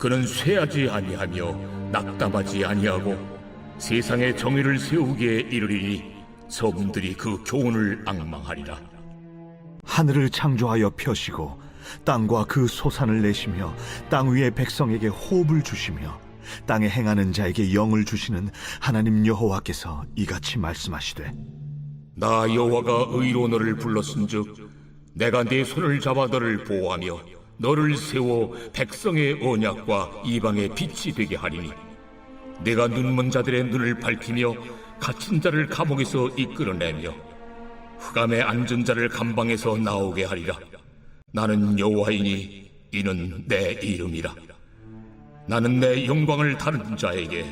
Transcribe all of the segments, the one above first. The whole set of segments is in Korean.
그는 쇠하지 아니하며 낙담하지 아니하고 세상에 정의를 세우기에 이르리니 섬들이 그 교훈을 앙망하리라. 하늘을 창조하여 펴시고 땅과 그 소산을 내시며 땅 위의 백성에게 호흡을 주시며 땅에 행하는 자에게 영을 주시는 하나님 여호와께서 이같이 말씀하시되 나 여호와가 의로 너를 불렀은즉 내가 네 손을 잡아 너를 보호하며 너를 세워 백성의 언약과 이방의 빛이 되게 하리니 내가 눈먼 자들의 눈을 밝히며 갇힌 자를 감옥에서 이끌어내며 흑암에 앉은 자를 감방에서 나오게 하리라. 나는 여호와이니 이는 내 이름이라. 나는 내 영광을 다른 자에게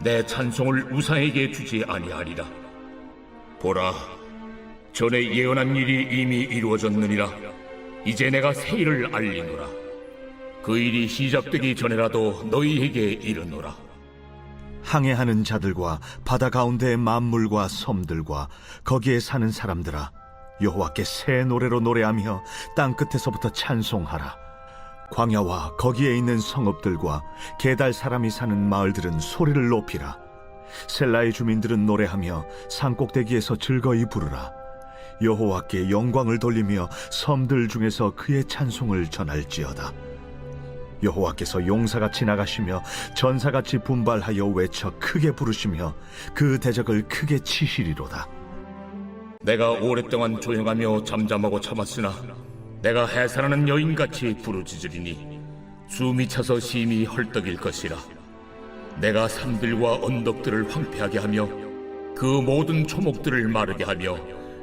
내 찬송을 우상에게 주지 아니하리라. 보라, 전에 예언한 일이 이미 이루어졌느니라. 이제 내가 새 일을 알리노라. 그 일이 시작되기 전에라도 너희에게 이르노라. 항해하는 자들과 바다 가운데의 만물과 섬들과 거기에 사는 사람들아 여호와께 새 노래로 노래하며 땅 끝에서부터 찬송하라 광야와 거기에 있는 성읍들과 게달 사람이 사는 마을들은 소리를 높이라 셀라의 주민들은 노래하며 산꼭대기에서 즐거이 부르라 여호와께 영광을 돌리며 섬들 중에서 그의 찬송을 전할지어다 여호와께서 용사같이 나가시며 전사같이 분발하여 외쳐 크게 부르시며 그 대적을 크게 치시리로다. 내가 오랫동안 조용하며 잠잠하고 참았으나 내가 해산하는 여인같이 부르짖으리니 숨이 차서 심히 헐떡일 것이라. 내가 산들과 언덕들을 황폐하게 하며 그 모든 초목들을 마르게 하며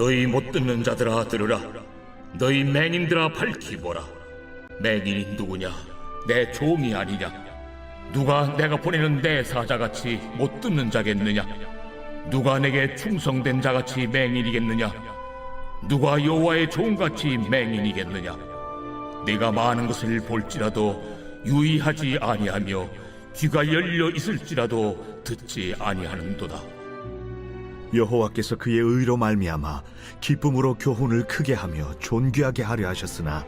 너희 못 듣는 자들아 들으라. 너희 맹인들아 밝히 보라. 맹인이 누구냐? 내 종이 아니냐? 누가 내가 보내는 내 사자같이 못 듣는 자겠느냐? 누가 내게 충성된 자같이 맹인이겠느냐? 누가 여호와의 종같이 맹인이겠느냐? 네가 많은 것을 볼지라도 유의하지 아니하며 귀가 열려 있을지라도 듣지 아니하는도다 여호와께서 그의 의로 말미암아 기쁨으로 교훈을 크게 하며 존귀하게 하려 하셨으나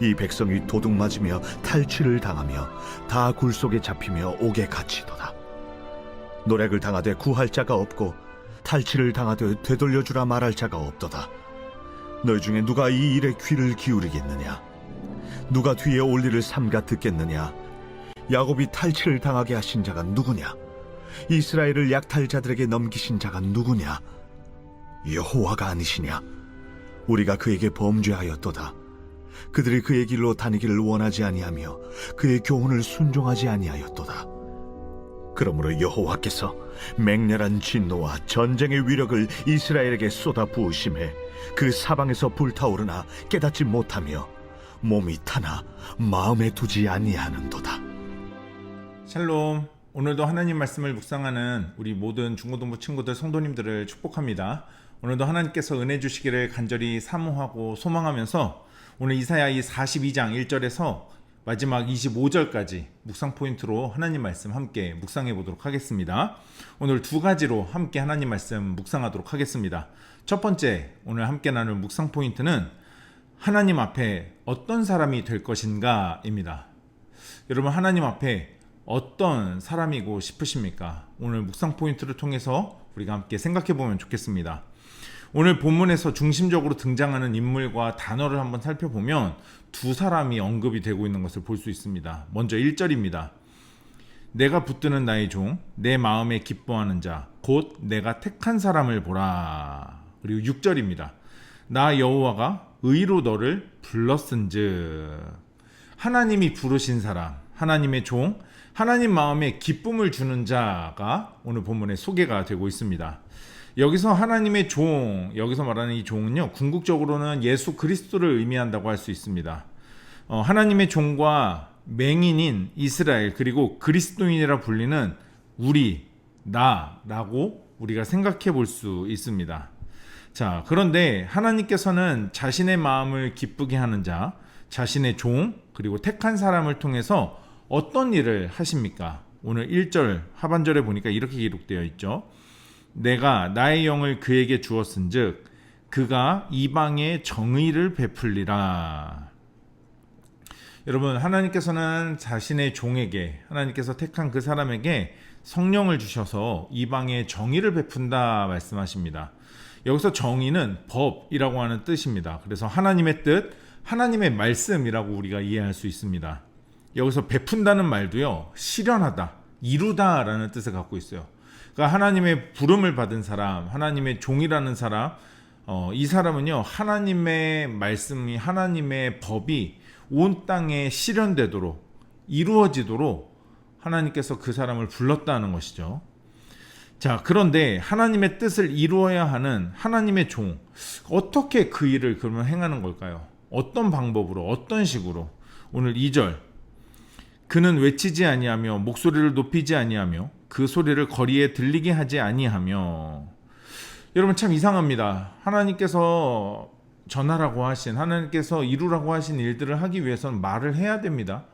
이 백성이 도둑 맞으며 탈취를 당하며 다 굴 속에 잡히며 옥에 갇히도다. 노략을 당하되 구할 자가 없고 탈취를 당하되 되돌려 주라 말할 자가 없도다. 너희 중에 누가 이 일에 귀를 기울이겠느냐? 누가 뒤에 올 일을 삼가 듣겠느냐? 야곱이 탈취를 당하게 하신 자가 누구냐? 이스라엘을 약탈자들에게 넘기신 자가 누구냐? 여호와가 아니시냐? 우리가 그에게 범죄하였도다. 그들이 그의 길로 다니기를 원하지 아니하며 그의 교훈을 순종하지 아니하였도다. 그러므로 여호와께서 맹렬한 진노와 전쟁의 위력을 이스라엘에게 쏟아 부으심에 그 사방에서 불타오르나 깨닫지 못하며 몸이 타나 마음에 두지 아니하는도다. 샬롬. 오늘도 하나님 말씀을 묵상하는 우리 모든 중고등부 친구들 성도님들을 축복합니다. 오늘도 하나님께서 은혜 주시기를 간절히 사모하고 소망하면서 오늘 이사야 이 42장 1절에서 마지막 25절까지 묵상 포인트로 하나님 말씀 함께 묵상해 보도록 하겠습니다. 오늘 두 가지로 함께 하나님 말씀 묵상하도록 하겠습니다. 첫 번째, 오늘 함께 나눌 묵상 포인트는 하나님 앞에 어떤 사람이 될 것인가입니다. 여러분 하나님 앞에 어떤 사람이고 싶으십니까? 오늘 묵상 포인트를 통해서 우리가 함께 생각해 보면 좋겠습니다. 오늘 본문에서 중심적으로 등장하는 인물과 단어를 한번 살펴보면 두 사람이 언급이 되고 있는 것을 볼 수 있습니다. 먼저 1절입니다. 내가 붙드는 나의 종, 내 마음에 기뻐하는 자, 곧 내가 택한 사람을 보라. 그리고 6절입니다. 나 여호와가 의로 너를 불렀은즉 하나님이 부르신 사람, 하나님의 종, 하나님 마음에 기쁨을 주는 자가 오늘 본문에 소개가 되고 있습니다. 여기서 하나님의 종, 여기서 말하는 이 종은요, 궁극적으로는 예수 그리스도를 의미한다고 할 수 있습니다. 어, 하나님의 종과 맹인인 이스라엘 그리고 그리스도인이라 불리는 우리 나라고 우리가 생각해 볼 수 있습니다. 자, 그런데 하나님께서는 자신의 마음을 기쁘게 하는 자, 자신의 종, 그리고 택한 사람을 통해서 어떤 일을 하십니까? 오늘 1절 하반절에 보니까 이렇게 기록되어 있죠. 내가 나의 영을 그에게 주었은즉 그가 이방의 정의를 베풀리라. 여러분 하나님께서는 자신의 종에게 하나님께서 택한 그 사람에게 성령을 주셔서 이방의 정의를 베푼다 말씀하십니다. 여기서 정의는 법이라고 하는 뜻입니다. 그래서 하나님의 뜻, 하나님의 말씀이라고 우리가 이해할 수 있습니다. 여기서 베푼다는 말도요, 실현하다, 이루다라는 뜻을 갖고 있어요. 그러니까 하나님의 부름을 받은 사람, 하나님의 종이라는 사람, 어, 이 사람은요, 하나님의 말씀이, 하나님의 법이 온 땅에 실현되도록, 이루어지도록 하나님께서 그 사람을 불렀다는 것이죠. 자, 그런데 하나님의 뜻을 이루어야 하는 하나님의 종, 어떻게 그 일을 그러면 행하는 걸까요? 어떤 방법으로, 어떤 식으로? 오늘 2절. 그는 외치지 아니하며 목소리를 높이지 아니하며 그 소리를 거리에 들리게 하지 아니하며 여러분 참 이상합니다. 하나님께서 전하라고 하신 하나님께서 이루라고 하신 일들을 하기 위해서는 말을 해야 됩니다.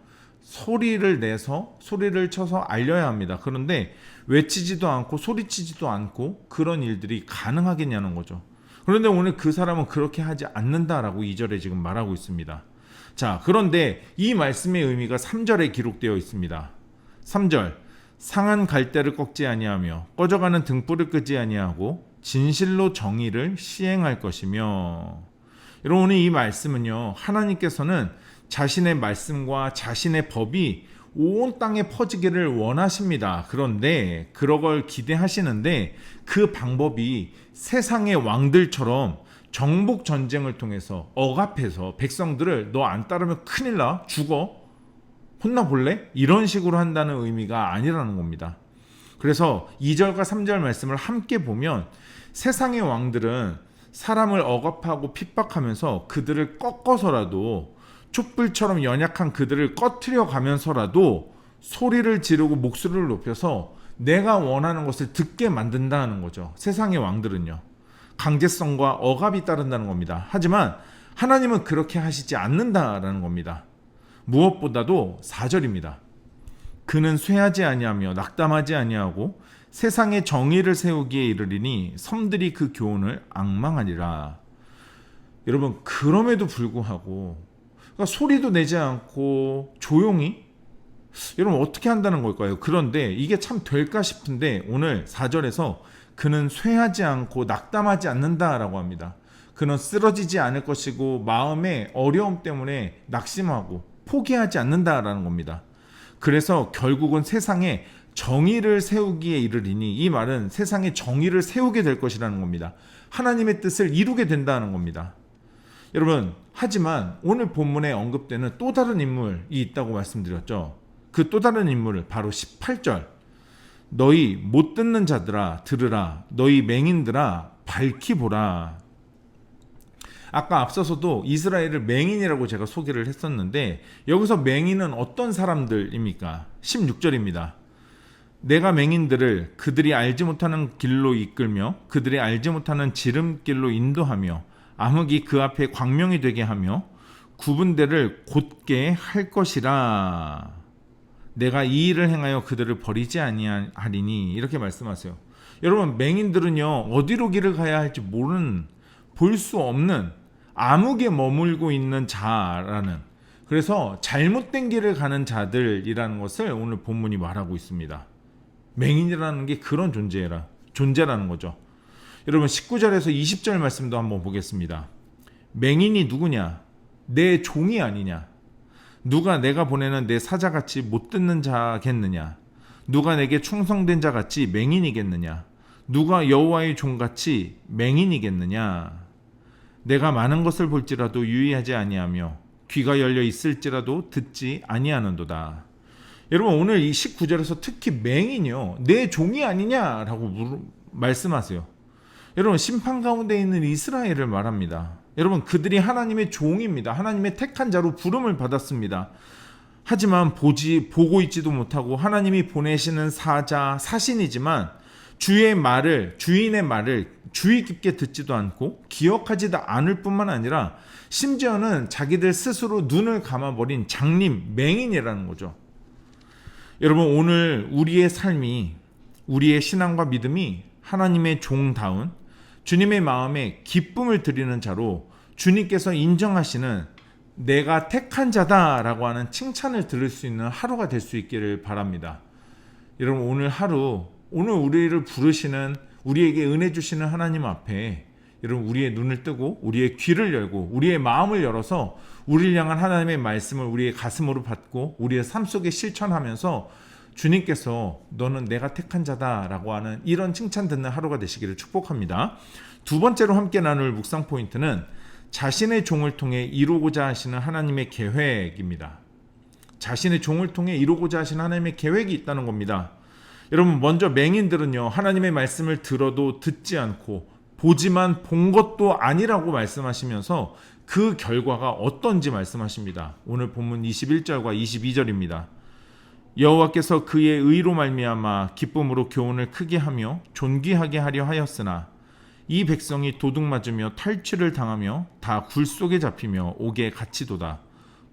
소리를 내서 소리를 쳐서 알려야 합니다. 그런데 외치지도 않고 소리치지도 않고 그런 일들이 가능하겠냐는 거죠. 그런데 오늘 그 사람은 그렇게 하지 않는다라고 2절에 지금 말하고 있습니다. 자, 그런데 이 말씀의 의미가 3절에 기록되어 있습니다. 3절. 상한 갈대를 꺾지 아니하며 꺼져가는 등불을 끄지 아니하고 진실로 정의를 시행할 것이며 여러분 이 말씀은요. 하나님께서는 자신의 말씀과 자신의 법이 온 땅에 퍼지기를 원하십니다. 그런데 그러걸 기대하시는데 그 방법이 세상의 왕들처럼 정복 전쟁을 통해서 억압해서 백성들을 너 안 따르면 큰일 나 죽어 혼나 볼래 이런 식으로 한다는 의미가 아니라는 겁니다. 그래서 2절과 3절 말씀을 함께 보면 세상의 왕들은 사람을 억압하고 핍박하면서 그들을 꺾어서라도 촛불처럼 연약한 그들을 꺼트려 가면서라도 소리를 지르고 목소리를 높여서 내가 원하는 것을 듣게 만든다는 거죠. 세상의 왕들은요. 강제성과 억압이 따른다는 겁니다. 하지만 하나님은 그렇게 하시지 않는다라는 겁니다. 무엇보다도 4절입니다. 그는 쇠하지 아니하며 낙담하지 아니하고 세상의 정의를 세우기에 이르리니 섬들이 그 교훈을 악망하리라. 여러분 그럼에도 불구하고 그러니까 소리도 내지 않고 조용히 여러분 어떻게 한다는 걸까요? 그런데 이게 참 될까 싶은데 오늘 4절에서 그는 쇠하지 않고 낙담하지 않는다라고 합니다. 그는 쓰러지지 않을 것이고 마음의 어려움 때문에 낙심하고 포기하지 않는다라는 겁니다. 그래서 결국은 세상에 정의를 세우기에 이르리니 이 말은 세상에 정의를 세우게 될 것이라는 겁니다. 하나님의 뜻을 이루게 된다는 겁니다. 여러분, 하지만 오늘 본문에 언급되는 또 다른 인물이 있다고 말씀드렸죠. 그 또 다른 인물을 바로 18절. 너희 못 듣는 자들아 들으라 너희 맹인들아 밝히 보라 아까 앞서서도 이스라엘을 맹인이라고 제가 소개를 했었는데 여기서 맹인은 어떤 사람들입니까? 16절입니다. 내가 맹인들을 그들이 알지 못하는 길로 이끌며 그들이 알지 못하는 지름길로 인도하며 암흑이 그 앞에 광명이 되게 하며 구분대를 곧게 할 것이라. 내가 이 일을 행하여 그들을 버리지 아니하리니 이렇게 말씀하세요. 여러분 맹인들은요 어디로 길을 가야 할지 모르는 볼 수 없는 암흑에 머물고 있는 자라는 그래서 잘못된 길을 가는 자들이라는 것을 오늘 본문이 말하고 있습니다. 맹인이라는 게 그런 존재라 존재라는 거죠. 여러분 19절에서 20절 말씀도 한번 보겠습니다. 맹인이 누구냐? 내 종이 아니냐? 누가 내가 보내는 내 사자같이 못 듣는 자겠느냐? 누가 내게 충성된 자 같이 맹인이겠느냐? 누가 여호와의 종같이 맹인이겠느냐? 내가 많은 것을 볼지라도 유의하지 아니하며 귀가 열려 있을지라도 듣지 아니하는도다. 여러분 오늘 이 19절에서 특히 맹인이요. 내 종이 아니냐라고 말씀하세요. 여러분 심판 가운데 있는 이스라엘을 말합니다. 여러분 그들이 하나님의 종입니다. 하나님의 택한 자로 부름을 받았습니다. 하지만 보지 보고 있지도 못하고 하나님이 보내시는 사자 사신이지만 주의 말을 주인의 말을 주의 깊게 듣지도 않고 기억하지도 않을 뿐만 아니라 심지어는 자기들 스스로 눈을 감아버린 장님 맹인이라는 거죠. 여러분 오늘 우리의 삶이 우리의 신앙과 믿음이 하나님의 종다운 주님의 마음에 기쁨을 드리는 자로 주님께서 인정하시는 내가 택한 자다라고 하는 칭찬을 들을 수 있는 하루가 될 수 있기를 바랍니다. 여러분 오늘 하루 오늘 우리를 부르시는 우리에게 은혜 주시는 하나님 앞에 여러분 우리의 눈을 뜨고 우리의 귀를 열고 우리의 마음을 열어서 우리를 향한 하나님의 말씀을 우리의 가슴으로 받고 우리의 삶 속에 실천하면서 주님께서 너는 내가 택한 자다라고 하는 이런 칭찬 듣는 하루가 되시기를 축복합니다. 두 번째로 함께 나눌 묵상 포인트는 자신의 종을 통해 이루고자 하시는 하나님의 계획입니다. 자신의 종을 통해 이루고자 하시는 하나님의 계획이 있다는 겁니다. 여러분 먼저 맹인들은요 하나님의 말씀을 들어도 듣지 않고 보지만 본 것도 아니라고 말씀하시면서 그 결과가 어떤지 말씀하십니다. 오늘 본문 21절과 22절입니다. 여호와께서 그의 의로 말미암아 기쁨으로 교훈을 크게 하며 존귀하게 하려 하였으나 이 백성이 도둑 맞으며 탈취를 당하며 다 굴 속에 잡히며 옥에 갇히도다.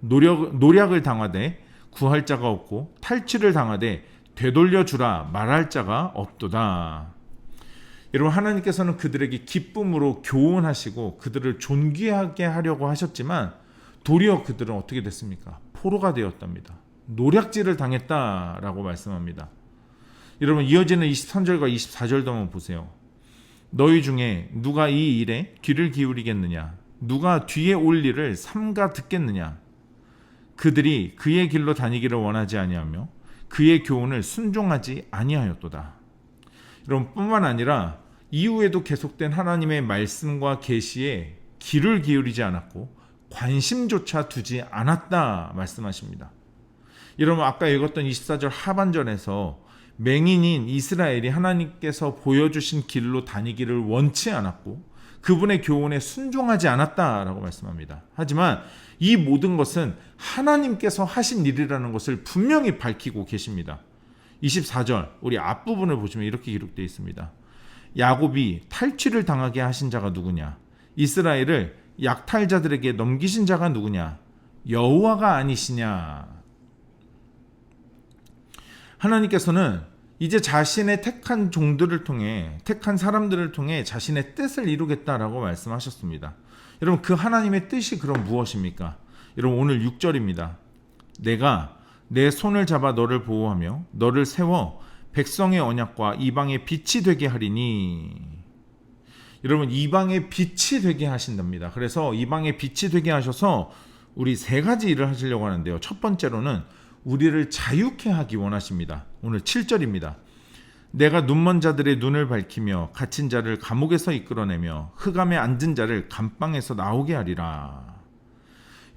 노력, 노력을 당하되 구할 자가 없고 탈취를 당하되 되돌려 주라 말할 자가 없도다. 여러분 하나님께서는 그들에게 기쁨으로 교훈하시고 그들을 존귀하게 하려고 하셨지만 도리어 그들은 어떻게 됐습니까? 포로가 되었답니다. 노략질을 당했다라고 말씀합니다. 여러분 이어지는 23절과 24절도 한번 보세요. 너희 중에 누가 이 일에 귀를 기울이겠느냐? 누가 뒤에 올 일을 삼가 듣겠느냐? 그들이 그의 길로 다니기를 원하지 아니하며 그의 교훈을 순종하지 아니하였도다. 여러분 뿐만 아니라 이후에도 계속된 하나님의 말씀과 계시에 귀를 기울이지 않았고 관심조차 두지 않았다 말씀하십니다. 여러분 아까 읽었던 24절 하반절에서 맹인인 이스라엘이 하나님께서 보여주신 길로 다니기를 원치 않았고 그분의 교훈에 순종하지 않았다라고 말씀합니다. 하지만 이 모든 것은 하나님께서 하신 일이라는 것을 분명히 밝히고 계십니다. 24절 우리 앞부분을 보시면 이렇게 기록되어 있습니다. 야곱이 탈취를 당하게 하신 자가 누구냐? 이스라엘을 약탈자들에게 넘기신 자가 누구냐? 여호와가 아니시냐? 하나님께서는 이제 자신의 택한 종들을 통해 택한 사람들을 통해 자신의 뜻을 이루겠다라고 말씀하셨습니다. 여러분 그 하나님의 뜻이 그럼 무엇입니까? 여러분 오늘 6절입니다. 내가 내 손을 잡아 너를 보호하며 너를 세워 백성의 언약과 이방의 빛이 되게 하리니 여러분 이방의 빛이 되게 하신답니다. 그래서 이방의 빛이 되게 하셔서 우리 세 가지 일을 하시려고 하는데요. 첫 번째로는 우리를 자유케 하기 원하십니다. 오늘 7절입니다. 내가 눈먼 자들의 눈을 밝히며 갇힌 자를 감옥에서 이끌어내며 흑암에 앉은 자를 감방에서 나오게 하리라.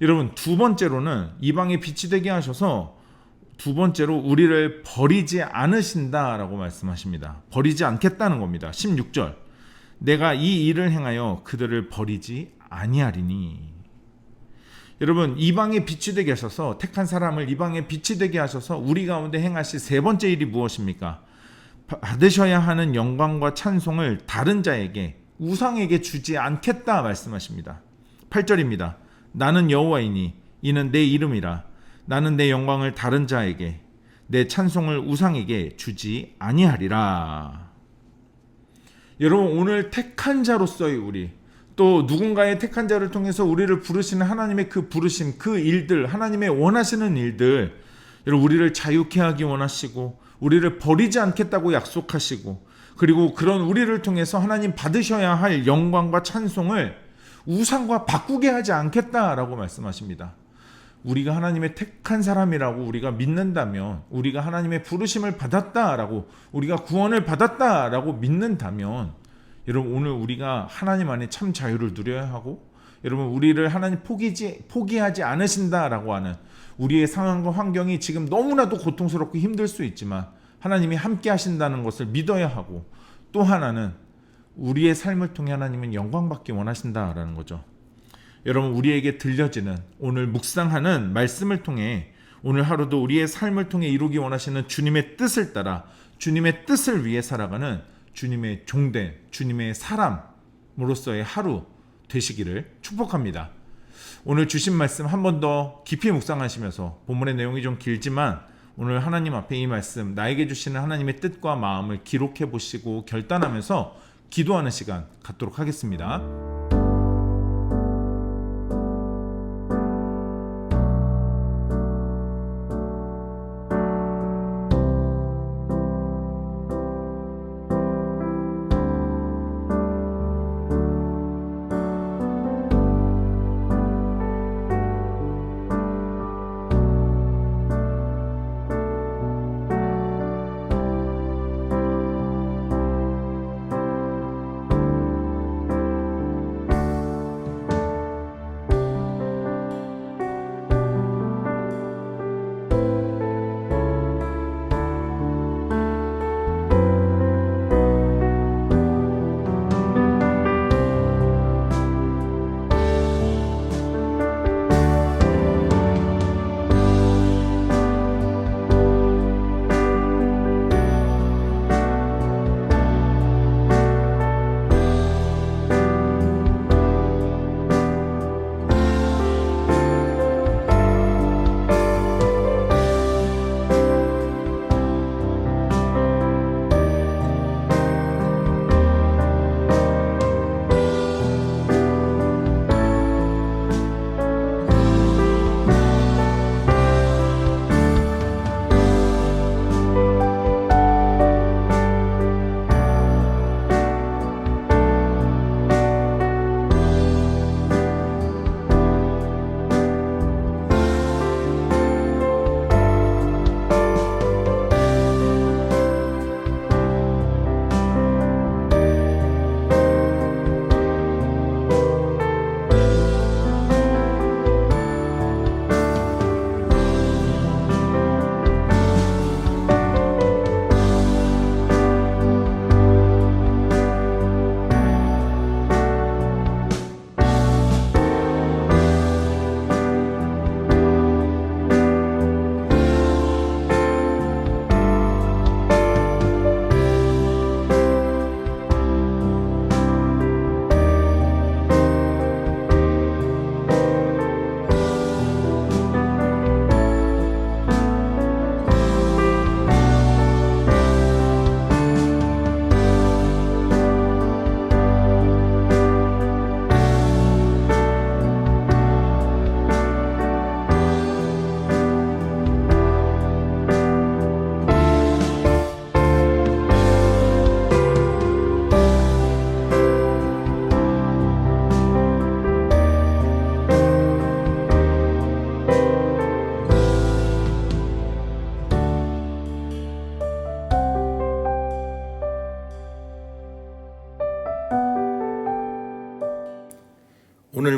여러분 두 번째로는 이방의 빛이 되게 하셔서 두 번째로 우리를 버리지 않으신다라고 말씀하십니다. 버리지 않겠다는 겁니다. 16절. 내가 이 일을 행하여 그들을 버리지 아니하리니. 여러분 이방의 빛이 되게 하셔서 택한 사람을 이방의 빛이 되게 하셔서 우리 가운데 행하실 세 번째 일이 무엇입니까? 받으셔야 하는 영광과 찬송을 다른 자에게 우상에게 주지 않겠다 말씀하십니다. 8절입니다. 나는 여호와이니 이는 내 이름이라 나는 내 영광을 다른 자에게 내 찬송을 우상에게 주지 아니하리라. 여러분 오늘 택한 자로서의 우리 또 누군가의 택한 자를 통해서 우리를 부르시는 하나님의 그 부르심, 그 일들, 하나님의 원하시는 일들, 우리를 자유케 하기 원하시고 우리를 버리지 않겠다고 약속하시고 그리고 그런 우리를 통해서 하나님 받으셔야 할 영광과 찬송을 우상과 바꾸게 하지 않겠다라고 말씀하십니다. 우리가 하나님의 택한 사람이라고 우리가 믿는다면 우리가 하나님의 부르심을 받았다라고 우리가 구원을 받았다라고 믿는다면 여러분 오늘 우리가 하나님 안에 참 자유를 누려야 하고 여러분 우리를 하나님 포기지 포기하지 않으신다라고 하는 우리의 상황과 환경이 지금 너무나도 고통스럽고 힘들 수 있지만 하나님이 함께 하신다는 것을 믿어야 하고 또 하나는 우리의 삶을 통해 하나님은 영광 받기 원하신다라는 거죠. 여러분 우리에게 들려지는 오늘 묵상하는 말씀을 통해 오늘 하루도 우리의 삶을 통해 이루기 원하시는 주님의 뜻을 따라 주님의 뜻을 위해 살아가는 주님의 종된 주님의 사람으로서의 하루 되시기를 축복합니다. 오늘 주신 말씀 한 번 더 깊이 묵상하시면서 본문의 내용이 좀 길지만 오늘 하나님 앞에 이 말씀 나에게 주시는 하나님의 뜻과 마음을 기록해 보시고 결단하면서 기도하는 시간 갖도록 하겠습니다.